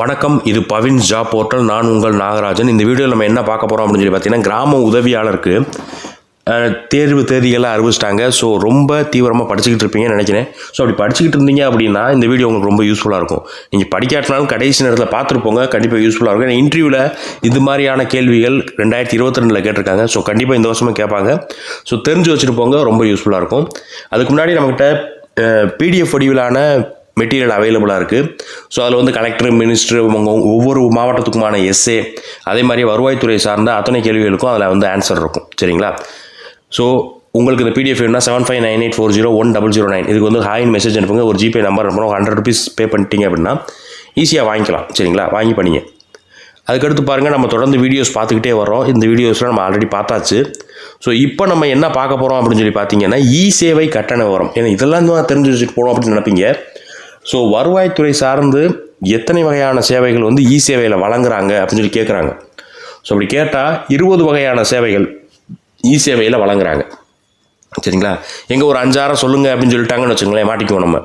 வணக்கம் இது Bhavin job portal. நான் உங்கள் நாகராஜன். இந்த வீடியோவில் நம்ம என்ன பார்க்க போகிறோம் அப்படின்னு சொல்லி பார்த்தீங்கன்னா கிராம உதவியாளருக்கு தேர்வு தேதிகளை அறிவிச்சிட்டாங்க. ஸோ ரொம்ப தீவிரமாக படிச்சுக்கிட்டு இருப்பீங்கன்னு நினைக்கிறேன். ஸோ அப்படி படிச்சுக்கிட்டு இருந்தீங்க அப்படின்னா இந்த வீடியோ உங்களுக்கு ரொம்ப யூஸ்ஃபுல்லாக இருக்கும். நீங்கள் படிக்காட்டினாலும் கடைசி நேரத்தில் பார்த்துருப்போங்க. கண்டிப்பாக யூஸ்ஃபுல்லாக இருக்கும். ஏன்னா இன்டர்வியூவில் இது மாதிரியான கேள்விகள் ரெண்டாயிரத்தி இருபத்தி ரெண்டில் கேட்டிருக்காங்க. ஸோ கண்டிப்பாக இந்த வருஷமும் கேட்பாங்க. ஸோ தெரிஞ்சு வச்சுட்டு போங்க. ரொம்ப யூஸ்ஃபுல்லாக இருக்கும். அதுக்கு முன்னாடி நம்மக்கிட்ட பிடிஎஃப் வடிவிலான மெட்டீரியல் அவைலபிளாக இருக்குது ஸோ அதில் வந்து கலெக்டர் மினிஸ்டர் ஒவ்வொரு மாவட்டத்துக்குமான எஸ்ஏ அதே மாதிரி வருவாய்த்துறை சார்ந்த அத்தனை கேள்விகளுக்கும் அதில் வந்து ஆன்சர் இருக்கும். சரிங்களா? ஸோ உங்களுக்கு இந்த பிடிஎஃப் வேணும்னா seven five nine eight four zero one double zero nine இதுக்கு வந்து ஹாயின் மெசேஜ் அனுப்புங்க. ஒரு ஜிபே நம்பர் அனுப்பணும் ஹண்ட்ரட் ருபீஸ் பே பண்ணிட்டீங்க அப்படின்னா ஈஸியாக வாங்கிக்கலாம். சரிங்களா? வாங்கி பண்ணிங்க. அதுக்கடுத்து பாருங்கள் நம்ம தொடர்ந்து வீடியோஸ் பார்த்துக்கிட்டே வரோம் இந்த வீடியோஸ்லாம் நம்ம ஆல்ரெடி பார்த்தாச்சு. ஸோ இப்போ நம்ம என்ன பார்க்க போகிறோம் அப்படின்னு சொல்லி பார்த்தீங்கன்னா இ சேவை கட்டண விவரம். ஏன்னா இதெல்லாம் தான் தெரிஞ்சு வச்சுட்டு போகணும் அப்படின்னு நினைப்பீங்க. ஸோ வருவாய்த்துறை சார்ந்து எத்தனை வகையான சேவைகள் வந்து இ சேவையில் வழங்குறாங்க அப்படின்னு சொல்லி கேட்குறாங்க ஸோ அப்படி கேட்டால் இருபது வகையான சேவைகள் இ சேவையில் வழங்குறாங்க. சரிங்களா? எங்கே ஒரு அஞ்சாயிரம் சொல்லுங்கள் அப்படின்னு சொல்லிட்டாங்கன்னு வச்சுங்களேன் மாட்டிக்குவோம் நம்ம.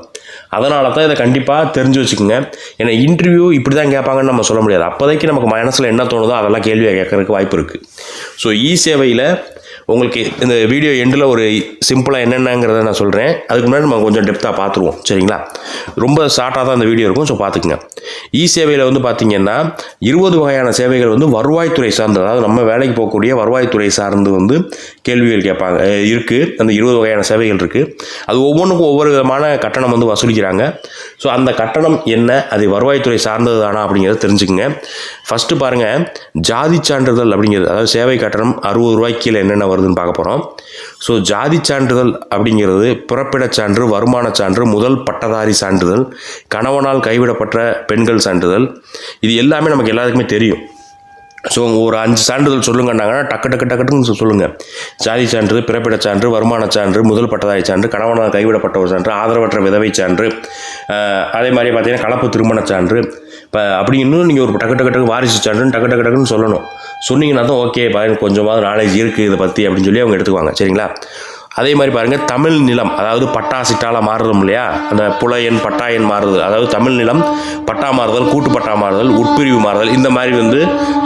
அதனால தான் இதை கண்டிப்பாக தெரிஞ்சு வச்சுக்கோங்க. ஏன்னா இன்டர்வியூ இப்படி தான் கேட்பாங்கன்னு நம்ம சொல்ல முடியாது. அப்போதைக்கு நமக்கு மனசில் என்ன தோணுதோ அதெல்லாம் கேள்வியாக கேட்கறதுக்கு வாய்ப்பு இருக்குது ஸோ இ சேவையில் உங்களுக்கு இந்த வீடியோ எண்டில் ஒரு சிம்பிளாக என்னென்னங்கிறத நான் சொல்கிறேன் அதுக்கு முன்னாடி நம்ம கொஞ்சம் டெப்த்தாக பார்த்துருவோம். சரிங்களா? ரொம்ப ஷார்ட்டாக தான் இந்த வீடியோ இருக்கும் ஸோ பார்த்துக்குங்க. இ சேவையில் வந்து பார்த்தீங்கன்னா இருபது வகையான சேவைகள் வந்து வருவாய்த்துறை சார்ந்தது. அதாவது நம்ம வேலைக்கு போகக்கூடிய வருவாய்த்துறை சார்ந்து வந்து கேள்விகள் கேட்பாங்க. இருக்குது அந்த இருபது வகையான சேவைகள் இருக்குது அது ஒவ்வொன்றுக்கும் ஒவ்வொரு விதமான கட்டணம் வந்து வசூலிக்கிறாங்க. ஸோ அந்த கட்டணம் என்ன? அது வருவாய்த்துறை சார்ந்தது தானா அப்படிங்கிறத தெரிஞ்சுக்குங்க. ஃபஸ்ட்டு பாருங்கள் ஜாதி சான்றிதழ் அப்படிங்கிறது அதாவது சேவை கட்டணம் அறுபது ரூபாய்க்கு கீழே என்னென்ன வருதுன்னு பார்க்க போகிறோம் ஸோ ஜாதி சான்றிதழ் அப்படிங்கிறது பிறப்பிடச் சான்று வருமானச் சான்று முதல் பட்டதாரி சான்றிதழ் கணவனால் கைவிடப்பட்ட பெண்கள் சான்றிதழ். இது எல்லாமே நமக்கு எல்லாத்துக்குமே தெரியும். ஸோ ஒரு அஞ்சு சான்றிதழ் சொல்லுங்கன்னாங்கன்னா டக்கு டக்கு டக்குன்னு சொல்லுங்கள் ஜாதி சான்று பிறப்பிடச் சான்று வருமானச் சான்று முதல் பட்டதாரி சான்று கணவனால் கைவிடப்பட்ட ஒரு சான்று ஆதரவற்ற விதவை சான்று அதே மாதிரி பார்த்தீங்கன்னா கலப்பு திருமணச் சான்று இப்போ அப்படி இன்னும் நீங்கள் ஒரு டக்கு டக்கு டக்கு வாரிசு சான்றுன்னு டக்கு டக்கு டக்குன்னு சொல்லணும். சொன்னீங்கன்னா தான் ஓகே பாருங்க கொஞ்சமாவது நாலேஜ் இருக்குது இதை பற்றி அப்படின்னு சொல்லி அவங்க எடுத்துக்குவாங்க. சரிங்களா? அதே மாதிரி பாருங்கள் தமிழ் நிலம் அதாவது பட்டா சிட்டால மாறுறோம் இல்லையா? அந்த புலையன் பட்டா எண் மாறுதல் அதாவது தமிழ் நிலம் பட்டா மாறுதல் கூட்டு பட்டா மாறுதல் உட்பிரிவு மாறுதல் இந்த மாதிரி வந்து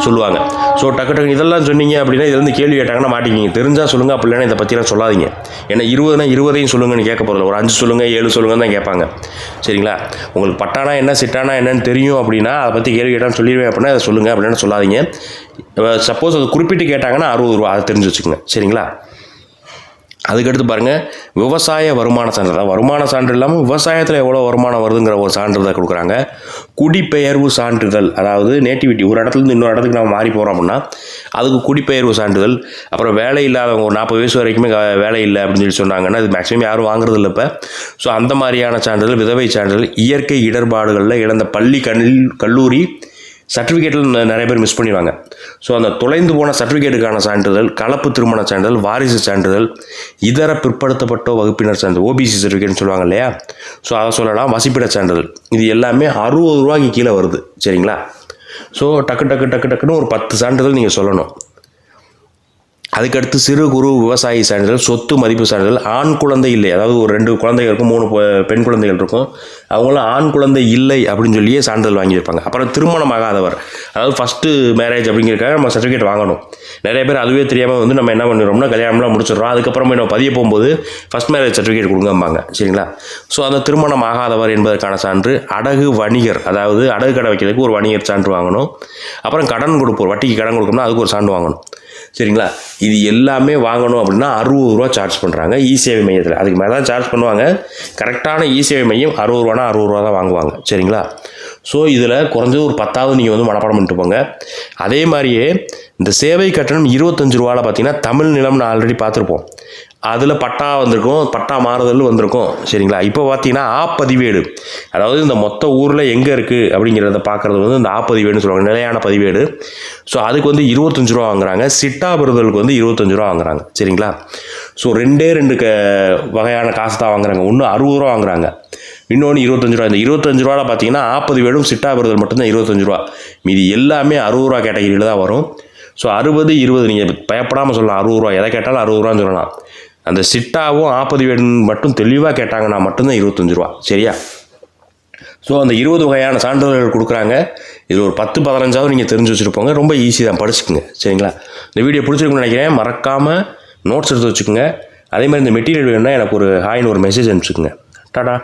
சொல்லுவாங்க. ஸோ டக்கு டக்கு இதெல்லாம் சொன்னீங்க அப்படின்னா இது வந்து கேள்வி கேட்டாங்கன்னா மாட்டிக்கிங்க தெரிஞ்சால் சொல்லுங்கள் அப்படி இல்லைன்னா இதை பற்றிலாம் சொல்லாதீங்க. ஏன்னா இருபதுனா இருபதையும் சொல்லுங்கன்னு கேட்க போகிறதில்ல ஒரு அஞ்சு சொல்லுங்கள் ஏழு சொல்லுங்கன்னு தான் கேட்பாங்க. சரிங்களா? உங்களுக்கு பட்டானா என்ன சிட்டானா என்னன்னு தெரியும் அப்படின்னா அதை பற்றி கேள்வி கேட்டான்னு சொல்லிடுவேன் அப்படின்னா அதை சொல்லுங்கள் அப்படின்னு சொல்லாதீங்க. சப்போஸ் அது குறிப்பிட்டு கேட்டாங்கன்னா அறுபது ரூபா அதை தெரிஞ்சு வச்சுக்கோங்க. சரிங்களா? அதுக்கடுத்து பாருங்கள் விவசாய வருமான சான்று. அதாவது வருமான சான்று இல்லாமல் விவசாயத்தில் எவ்வளோ வருமானம் வருதுங்கிற ஒரு சான்றிதழ் கொடுக்குறாங்க. குடிபெயர்வு சான்றிதழ். அதாவது நேட்டிவிட்டி ஒரு இடத்துலேருந்து இன்னொரு இடத்துக்கு நம்ம மாறி போகிறோம் அப்படின்னா அதுக்கு குடிபெயர்வு சான்றிதழ். அப்புறம் வேலை இல்லாதவங்க ஒரு நாற்பது வயசு வரைக்குமே வேலை இல்லை அப்படின்னு சொல்லி சொன்னாங்கன்னா இது மேக்ஸிமம் யாரும் வாங்குறது இல்லை இப்போ. ஸோ அந்த மாதிரியான சான்றிதழ் விதவை சான்றிதழ் இயற்கை இடர்பாடுகளில் இழந்த பள்ளி கல் கல்லூரி சர்டிஃபிகேட்டில் நிறைய பேர் மிஸ் பண்ணிடுவாங்க. ஸோ அந்த தொலைந்து போன சர்டிஃபிகேட்டுக்கான சான்றிதழ் கலப்பு திருமண சான்றிதழ் வாரிசு சான்றிதழ் இதர பிற்படுத்தப்பட்ட வகுப்பினர் சான்றிதழ் ஓபிசி சர்டிஃபிகேட்னு சொல்லுவாங்க இல்லையா? ஸோ அதை சொல்லலாம். வசிப்பிட சான்றிதழ். இது எல்லாமே அறுபது ரூபாய்க்கு கீழே வருது. சரிங்களா? ஸோ டக்கு டக்கு டக்கு டக்குன்னு ஒரு பத்து சான்றிதழ் நீங்கள் சொல்லணும். அதுக்கடுத்து சிறு குறு விவசாயி சான்றிதழ் சொத்து மதிப்பு சான்றிதழ் ஆண் குழந்தை இல்லை. அதாவது ஒரு ரெண்டு குழந்தைகள் இருக்கும் மூணு பெண் குழந்தைகள் இருக்கும். அவங்களாம் ஆண் குழந்தை இல்லை அப்படின்னு சொல்லியே சான்றிதழ் வாங்கியிருப்பாங்க. அப்புறம் திருமணம் ஆகாதவர். அதாவது ஃபஸ்ட்டு மேரேஜ் அப்படிங்கிறக்காக நம்ம சர்டிஃபிகேட் வாங்கணும். நிறைய பேர் அதுவே தெரியாமல் வந்து நம்ம என்ன பண்ணிடுறோம்னா கல்யாணம்லாம் முடிச்சிடுறோம். அதுக்கப்புறமே நம்ம பதிய போகும்போது ஃபஸ்ட் மேரேஜ் சர்டிஃபிகேட் கொடுங்கம்பாங்க. சரிங்களா? ஸோ அந்த திருமணம் ஆகாதவர் என்பதற்கான சான்று அடகு வணிகர். அதாவது அடகு கடை வைக்கிறதுக்கு ஒரு வணிகர் சான்று வாங்கணும். அப்புறம் கடன் கொடுப்போம் வட்டிக்கு கடன் கொடுக்கணும்னா அதுக்கு ஒரு சான்று வாங்கணும். சரிங்களா? இது எல்லாமே வாங்கணும் அப்படின்னா அறுபது ரூபா சார்ஜ் பண்ணுறாங்க இ சேவை மையத்தில். அதுக்கு மேலே தான் சார்ஜ் பண்ணுவாங்க. கரெக்டான இ சேவை மையம் அறுபது ரூபானா அறுபது ரூபா தான் வாங்குவாங்க. சரிங்களா? ஸோ இதில் குறைஞ்சது ஒரு பத்தாவது நீங்கள் வந்து மனப்பாடம் பண்ணிட்டு போங்க. அதே மாதிரியே இந்த சேவை கட்டணம் இருபத்தஞ்சு ரூபாவில் பார்த்தீங்கன்னா தமிழ் நிலம்னு ஆல்ரெடி பார்த்துருப்போம். அதில் பட்டா வந்திருக்கும் பட்டா மாறுதல் வந்திருக்கும் சரிங்களா? இப்போ பார்த்தீங்கன்னா ஆப்பதிவேடு அதாவது இந்த மொத்த ஊரில் எங்கே இருக்குது அப்படிங்கிறத பார்க்குறது வந்து இந்த ஆப்பதிவேடுன்னு சொல்லுவாங்க நிலையான பதிவேடு. ஸோ அதுக்கு வந்து இருபத்தஞ்சு ரூபா வாங்குறாங்க. சிட்டா பெறுதலுக்கு வந்து இருபத்தஞ்சு ரூபா வாங்குறாங்க சரிங்களா? ஸோ ரெண்டே ரெண்டு க வகையான காசு தான் வாங்குறாங்க. ஒன்று அறுபது ரூபா வாங்குறாங்க. இன்னொன்று இருபத்தஞ்சு ரூபா. இந்த இருபத்தஞ்சு ரூபாவில் பார்த்தீங்கன்னா ஆப்பது வேடும் சிட்டா பெறுதல் மட்டும்தான் இருபத்தஞ்சு ரூபா. மீதி எல்லாமே அறுபது ரூபா கேட்டகிரியில் தான் வரும். ஸோ அறுபது இருபது நீங்கள் பயப்படாமல் சொல்லலாம். அறுபது ரூபா. எதை கேட்டாலும் அறுபது ரூபான்னு சொல்லலாம். அந்த சிட்டாவும் ஆப்பது வேணும்னு மட்டும் தெளிவாக கேட்டாங்கன்னா மட்டும்தான் இருபத்தஞ்சு ரூபா. சரியா? ஸோ அந்த இருபது வகையான சான்றிதழ்கள் கொடுக்குறாங்க. இது ஒரு பத்து பதினஞ்சாவது நீங்கள் தெரிஞ்சு வச்சுருப்போங்க. ரொம்ப ஈஸி தான். படிச்சுக்குங்க. சரிங்களா? இந்த வீடியோ பிடிச்சிருக்குன்னு நினைக்கிறேன். மறக்காமல் நோட்ஸ் எடுத்து வச்சுக்கோங்க. அதே மாதிரி இந்த மெட்டீரியல் வேணும்னா எனக்கு ஒரு ஹாய்னு ஒரு மெசேஜ் அனுப்பிச்சுக்குங்க. டாடா.